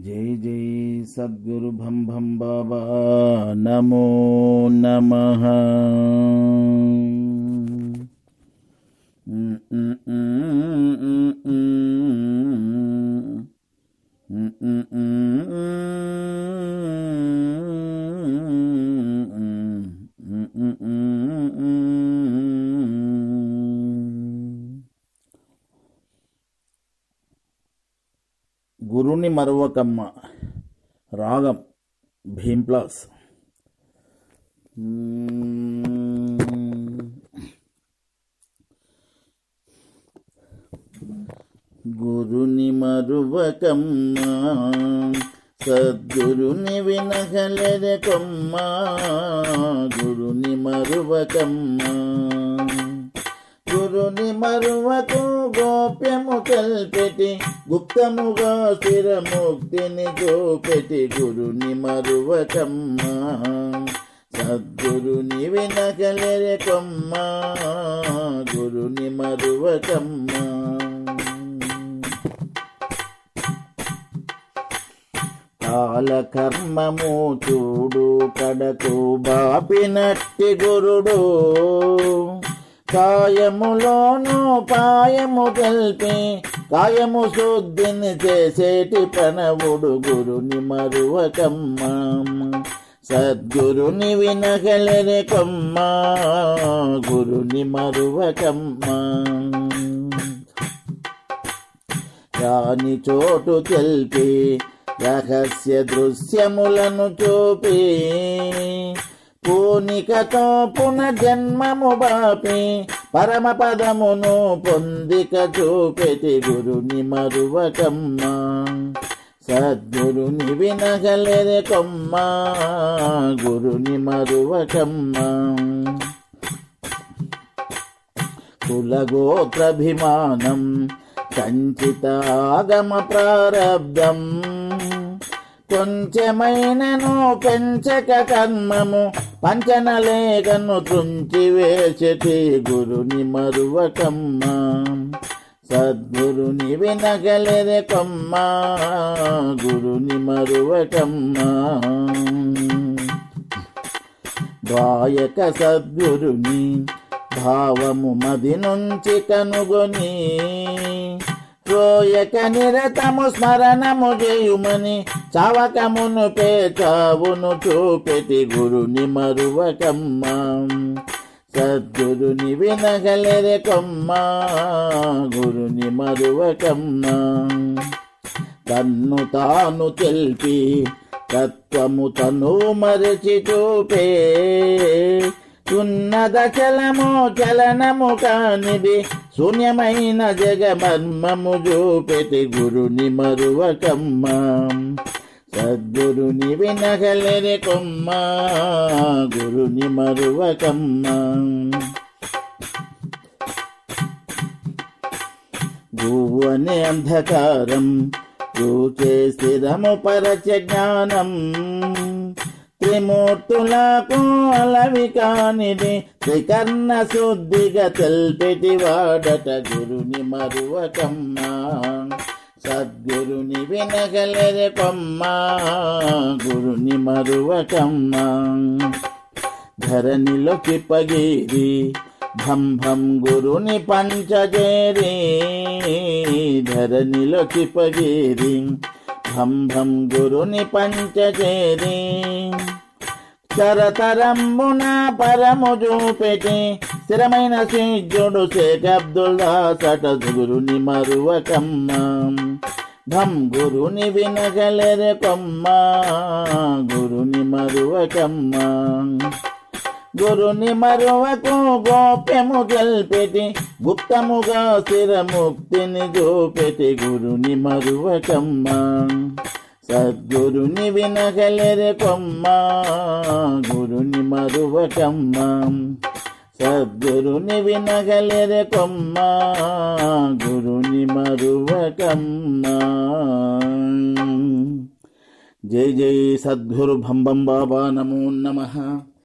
జై జై సద్గురు భం భం బాబా నమో నమ గురుని మరవకమ్మ. రాగం. భీంప్లాస్ గురుని మరువకమ్మ. సద్గురుని వినగలెర గురుని మరువకమ్మ. గురుని మరువకు గోప్యము తెల్పెటి గుప్తముగా స్థిరముక్తిని చూపెటి గురుని మరువకమ్మ. సద్గురుని వినగలెర కొమ్మ గురుని మరువకమ్మ. కాలకర్మము చూడు కడకు బాపినట్టి గురుడు. కాయములోను పాయము తెల్పి కాయము శుద్ధిని చేసేటి ప్రణవుడు గురుని మరువకమ్మ. సద్గురుని వినగలరే కమ్మ గురుని మరువకమ్మ. రాని చోటు తెల్పి రహస్య దృశ్యములను చూపి పూనికతో పునర్జన్మము బాపి పరమ పదమును పొందిక చూపెతి గురుని మరువకమ్మ. సద్గురుని వినగలెరె కొమ్మ గురుని మరువకమ్మ. కులగోత్రభిమానం సంచితాగమ ప్రారబ్ధం. కొంచెమైనను పెంచక కర్మము పంచనలేకను తుంచి వేసటి గురుని మరువకమ్మ. సద్గురుని వినగలెరె కొమ్మ గురుని మరువకమ్మ. ద్వాయక సద్గురుని భావము మది నుంచి కనుగొని రోయక నిరతము స్మరణము చేయుమని చావకమును పేచావును చూపెటి గురుని మరువకమ్మ. సద్గురుని వినగలరే కొమ్మ గురుని మరువకమ్మ. తన్ను తాను తెల్పి తత్వము తను మరచి చూపే ఉన్నద చలము చలనము కానిది శూన్యమైన జగమర్మము చూపెతి గురుని మరువకమ్మ. సద్గురుని వినగలేని కొమ్మ గురుని మరువకమ్మ. గువ్వు అనే అంధకారం చూచే స్థిరము పరచ జ్ఞానం. త్రిమూర్తులకు అలవి కానిది త్రికర్ణ శుద్ధిగా తెల్పెటి వాడట గురుని మరువకమ్మా. సద్గురుని వినగలెరె కొమ్మ గురుని మరువకమ్మా. ధరణిలోకి పగిరి భం భం గురుని పంచజేరి ధరణిలోకి పగిరి భం భం గురుని పంచచేరి చరతరమ్మున పరము చూపెటి స్థిరమైన సిద్ధుడు షేక్ అబ్దుల్లా సట గురుని మరువకమ్మ. భం గురుని వినగలెరె కొమ్మ. గురుని మరువకమ్మ. గురుని మరువకు గోప్యము గెల్పెటి గుప్తముగా స్థిరముక్తిని చూపెటి గురుని మరువకమ్మ. సద్గురుని వినగలెరె కొమ్మ గురుని మరువకమ్మ సద్గురుని వినగలెరె కొమ్మ గురుని మరువకమ్మ జై జై సద్గురు భంబం బాబా నమో నమః.